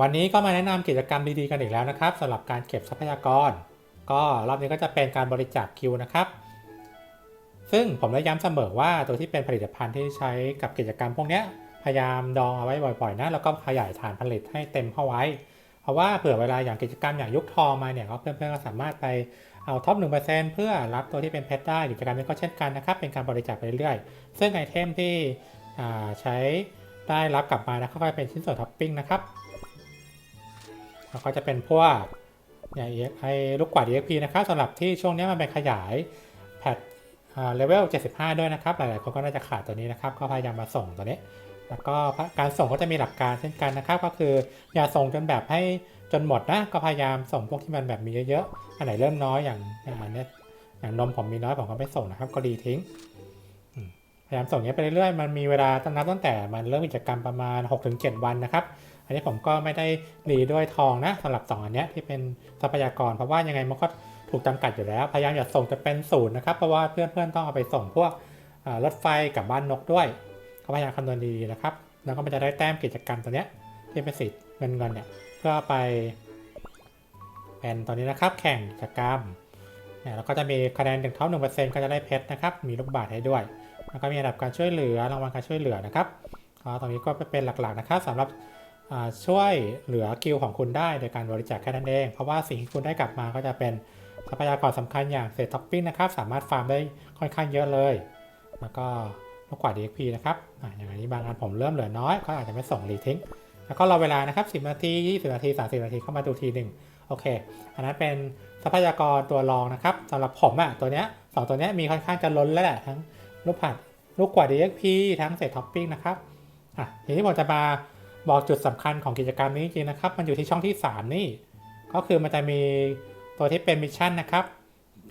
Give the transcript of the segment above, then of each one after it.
วันนี้ก็มาแนะนำกิจกรรมดีๆกันอีกแล้วนะครับสำหรับการเก็บทรัพยากร ก็รอบนี้ก็จะเป็นการบริจาคคิวนะครับ ซึ่งผมได้ย้ำเสมอว่าตัวที่เป็นผลิตภัณฑ์ที่ใช้กับกิจกรรมพวกนี้พยายามดองเอาไว้บ่อยๆนะแล้วก็ขยายฐานผลิตให้เต็มเข้าไว้ เพราะว่าเผื่อเวลาอย่างกิจกรรมอย่างยุคทองมาเนี่ยก็เพื่อนๆก็สามารถไปเอาท็อปหนึ่งเปอร์เซ็นต์เพื่อรับตัวที่เป็นเพชรได้กิจกรรมนี้ก็เช่นกันนะครับ เป็นการบริจาคไปเรื่อยๆ ซึ่งไอเทมที่ใช้ได้รับกลับมานะก็จะเป็นชิ้นส่วนท็อปปิ้งนะครับ แล้วก็จะเป็นพวกอย่างไอ้ลูกกวาด EXP นะครับสำหรับที่ช่วงนี้มันเป็นขยายแพทเลเวล 75 ด้วยนะครับ หลาย ๆ คนก็น่าจะขาดตัวนี้นะครับ ก็พยายามมาส่งตัวนี้ แล้วก็การส่งก็จะมีหลักการเช่นกันนะครับ ก็คืออย่าส่งจนแบบให้จนหมดนะ ก็พยายามส่งพวกที่มันแบบมีเยอะๆ อันไหนเริ่มน้อยอย่างอย่างอันเนี้ยอย่างนมผมมีน้อยผมก็ไม่ส่งนะครับ ก็ดีทิ้ง พยายามส่งอย่างนี้ยไปเรื่อยๆ มันมีเวลาตั้งนับตั้งแต่มันเริ่มกิจกรรมประมาณ 6-7 วันนะครับ นนี้ผมก็ไม่ได้รีด้วยทองนะสำหรับ 2 อันนี้ที่เป็นทรัพยากร เพราะว่ายังไงมันก็ถูกจำกัดอยู่แล้ว พยายามอย่าส่งจะเป็นศูนย์นะครับ เพราะว่าเพื่อนๆต้องเอาไปส่งพวกรถไฟกับบ้านนกด้วยก็พยายามคำนวณดีๆนะครับ แล้วก็มันจะได้แต้มกิจกรรมตัวเนี้ยที่เป็นสิทธิ์เงินเงินเนี่ยเพื่อไปเป็นตัวนี้นะครับ แข่งกิจกรรมเนี่ยแล้วก็จะมีคะแนนหนึ่งเท่าหนึ่งเปอร์เซ็นต์ก็จะได้เพชรนะครับ มีลูกบาศก์ให้ด้วย แล้วก็มีระดับการช่วยเหลือรางวัลการช่วยเหลือนะครับตรงนี้ก็เป็นหลักๆนะครับสำหรับ ช่วยเหลือกิลของคุณได้โดยการบริจาคแค่นั้นเอง เพราะว่าสิ่งที่คุณได้กลับมาก็จะเป็นทรัพยากรสำคัญอย่างเศษท็อปปิ้งนะครับ สามารถฟาร์มได้ค่อนข้างเยอะเลย แล้วก็ลูกกวาด DXP นะครับออย่างนี้บางอันผมเริ่มเหลือน้อยก็อาจจะไม่ส่งรีทิ้ง แล้วก็รอเวลานะครับ 10 นาที 20 นาที 30 นาทีเข้ามาดูทีหนึ่งโอเค อันนั้นเป็นทรัพยากรตัวรองนะครับสำหรับผมอะตัวเนี้ยสองตัวเนี้ยมีค่อนข้างจะล้นแล้วแหละทั้งลูกผัดลูกกวาด DXP ทั้งเศษท็อปปิ้งนะครับอะทีนี้ผมจะมา บอกจุดสำคัญของกิจกรรมนี้จริงๆนะครับ มันอยู่ที่ช่องที่ 3 นี่ ก็คือมันจะมีตัวที่เป็นมิชชั่นนะครับ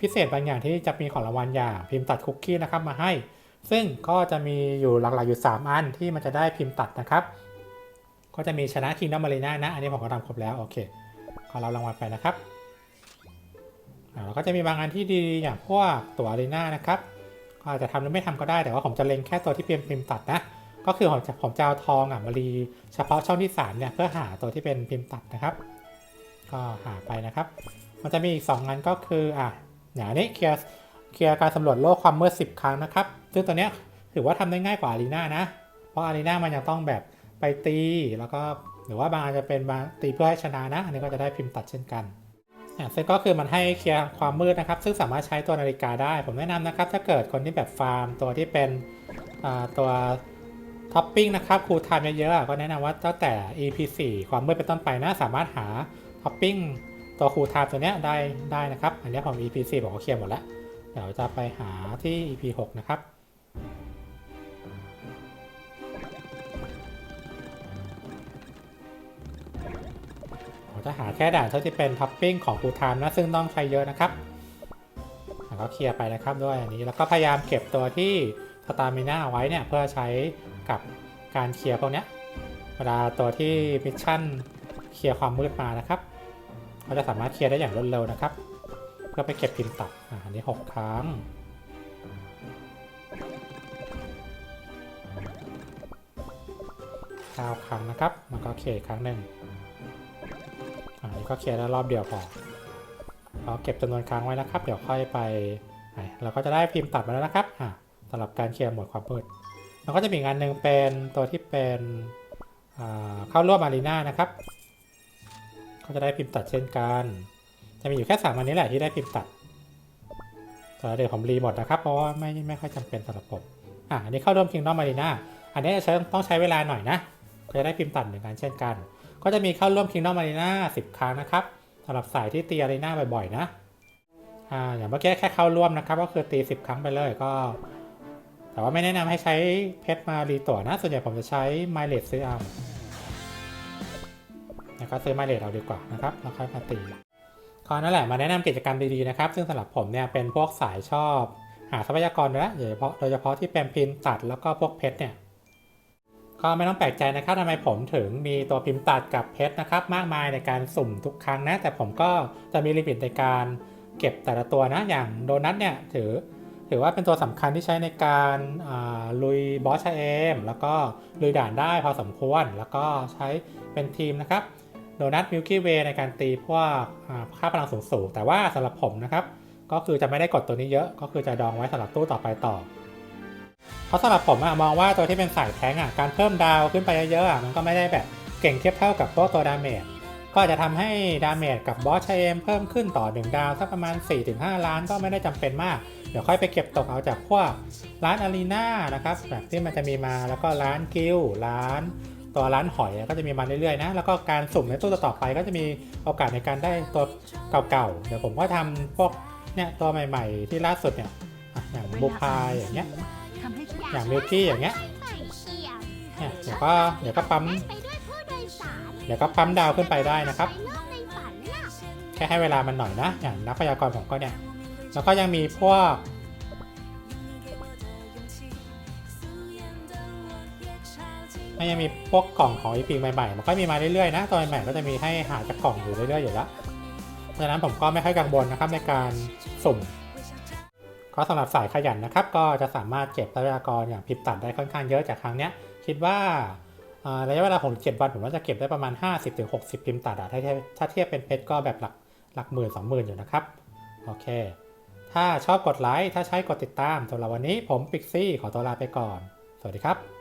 พิเศษบางอย่างที่จะมีของรางวัลอย่างพิมพ์ตัดคุกกี้นะครับมาให้ ซึ่งก็จะมีอยู่หลักๆอยู่ 3 อันที่มันจะได้พิมพ์ตัดนะครับ ก็จะมีชนะคิงดอมมารีน่านะ อันนี้ผมก็ทำครบแล้วโอเคขอรับรางวัลไปนะครับอ่าแล้วก็จะมีบางอันที่ดีอย่างพวกตัวอารีนานะครับ ก็อาจจะทำหรือไม่ทำก็ได้แต่ว่าผมจะเล็งแค่ตัวที่เป็นพิมพ์ตัดนะ ก็คือผมจะผมจะเอาทองอะมารีเฉพาะช่องที่3เนี่ยเพื่อหาตัวที่เป็นพิมพ์ตัดนะครับ ก็หาไปนะครับ มันจะมีอีก2อันก็คืออะอย่างนี้เคลียร์เคลียร์การสำรวจโลกความมืด10 ครั้งนะครับ ซึ่งตัวเนี้ยถือว่าทำได้ง่ายกว่าอารีนานะ เพราะอารีนามันยังต้องแบบไปตีแล้วก็หรือว่าบางอันจะเป็นบางตีเพื่อให้ชนะนะ อันนี้ก็จะได้พิมพ์ตัดเช่นกันอะซึ่งก็คือมันให้เคลียร์ความมืดนะครับ ซึ่งสามารถใช้ตัวนาฬิกาได้ ผมแนะนำนะครับ ถ้าเกิดคนที่แบบฟาร์มตัวที่เป็นอ่าตัว ท็อปปิ้งนะครับครูไทม์เยอะๆก็แนะนำว่าตั้งแต่ EP 4ความมืดเป็นต้นไปนะ สามารถหาท็อปปิ้งตัวครูไทม์ตัวเนี้ยได้ได้นะครับ อันนี้ผม EP 4บอกว่าเคลียร์หมดแล้ว เดี๋ยวจะไปหาที่ EP 6นะครับจะหาแค่ด่านเท่าที่เป็นท็อปปิ้งของครูไทม์นะ ซึ่งต้องใช้เยอะนะครับแล้วก็เคลียร์ไปนะครับด้วยอันนี้แล้วก็พยายามเก็บตัวที่สตามิน่าไว้เนี่ยเพื่อใช้ กับการเคลียร์พวกเนี้ยเวลาตัวที่มิชชั่นเคลียร์ความมืดมานะครับเขาจะสามารถเคลียร์ได้อย่างรวดเร็วนะครับ เพื่อไปเก็บพิมพ์ตัดอ่าอันนี้ 6 ครั้ง9ครั้งนะครับ มันก็เคลียร์ครั้งหนึ่งอันนี้ก็เคลียร์ได้รอบเดียวพอเราเก็บจำนวนครั้งไว้นะครับ เดี๋ยวค่อยไปเราก็จะได้พิมพ์ตัดมาแล้วนะครับอะสำหรับการเคลียร์หมดความมืด แล้วก็จะมีอีกอันหนึ่งเป็นตัวที่เป็นเข้าร่วมอารีนานะครับ ก็จะได้พิมพ์ตัดเช่นกัน จะมีอยู่แค่สามอันนี้แหละที่ได้พิมพ์ตัดแต่เดี๋ยวผมรีหมดนะครับ เพราะว่าไม่ไม่ค่อยจำเป็นสำหรับผมอะอันนี้เข้าร่วมคิงดอมอารีนาอันนี้จะใช้ต้องใช้เวลาหน่อยนะก็จะได้พิมพ์ตัดเหมือนกันเช่นกัน ก็จะมีเข้าร่วม Kingdom Arena 10ครั้งนะครับสำหรับสายที่ตี Arena บ่อยๆนะอ่าอย่างเมื่อกี้แค่เข้าร่วมนะครับ ก็คือตี10ครั้งไปเลยก็ แต่ว่าไม่แนะนำให้ใช้เพชรมารีตั๋วนะ ส่วนใหญ่ผมจะใช้ไมเลสซื้อเอาแล้วก็ซื้อไมเลสเอาดีกว่านะครับแล้วค่อยมาตีก็นั่นแหละมาแนะนำกิจกรรมดีๆนะครับ ซึ่งสำหรับผมเนี่ยเป็นพวกสายชอบ หาทรัพยากรอยู่แล้วโดยเฉพาะโดยเฉพาะที่เป็นพิมพ์ตัดแล้วก็พวกเพชรเนี่ยก็ไม่ต้องแปลกใจนะครับทำไมผมถึงมีตัวพิมพ์ตัดกับเพชรนะครับ มากมายในการสุ่มทุกครั้งนะ แต่ผมก็จะมีลิมิตในการเก็บแต่ละตัวนะอย่างโดนัทเนี่ยถือ ถือว่าเป็นตัวสำคัญที่ใช้ในการาลุยบอสชาเอมแล้วก็ลุยด่านได้พอสมควร แล้วก็ใช้เป็นทีมนะครับโดนัทมิลกี้เวในการตีพวกค่าพลังสูงๆ แต่ว่าสำหรับผมนะครับ ก็คือจะไม่ได้กดตัวนี้เยอะ ก็คือจะดองไว้สำหรับตู้ต่อไปต่อ เพราะสำหรับผมอะมองว่าตัวที่เป็นสายแทงอะการเพิ่มดาวขึ้นไปเยอะๆอะมันก็ไม่ได้แบบเก่งเทียบเท่ากับพวกตัวดาเมจ ก็อาจจะทำให้ดาเมจกับบอสชเอมเพิ่มขึ้นต่อ 1 ดาวสักประมาณ 4-5 ล้านก็ไม่ได้จำเป็นมาก เดี๋ยวค่อยไปเก็บตกเอาจากพวกร้านอารีนานะครับแบบที่มันจะมีมาแล้วก็ร้านกิลร้านตัวร้านหอยก็จะมีมาเรื่อยๆนะ แล้วก็การสุ่มในตู้ต่อๆไปก็จะมีโอกาสในการได้ตัวเก่าๆ เดี๋ยวผมก็ทำพวกเนี่ยตัวใหม่ๆ ที่ล่าสุดเนี่ยอะอย่างบูพายอย่างเงี้ยทำให้ทุกอย่างมิลกี้อย่างเงี้ยเนี่ยเดี๋ยวก็เดี๋ยวก็ปั๊ม เดี๋ยวก็ปั๊มดาวขึ้นไปได้นะครับไปโลกในฝันน่ะแค่ให้เวลามันหน่อยนะ อย่างนักพยากรณ์ผมก็เนี่ย แล้วก็ยังมีพวก มันยังมีพวกกล่องของอีพีใหม่ๆ มันก็มีมาเรื่อยๆ นะตัวใหม่ๆก็จะมีให้หาจากกล่องอยู่เรื่อยๆอยู่แล้วเพราะฉะนั้นผมก็ไม่ค่อยกังวลนะครับในการสุ่ม ก็สำหรับสายขยันนะครับ ก็จะสามารถเก็บทรัพยากรอย่างพริบตัดได้ค่อนข้างเยอะจากครั้งเนี้ย คิดว่าอ่า ระยะเวลาของ7วันผมว่าจะเก็บได้ประมาณ 50-60 พิมพ์ตัดอะถ้าเทียบถ้าเทียบเป็นเพชรก็แบบหลักหลักหมื่นสองหมื่นอยู่นะครับ โอเค ถ้าชอบกดไลค์ ถ้าใช้กดติดตามสำหรับวันนี้ผมปิกซี่ขอตัวลาไปก่อน สวัสดีครับ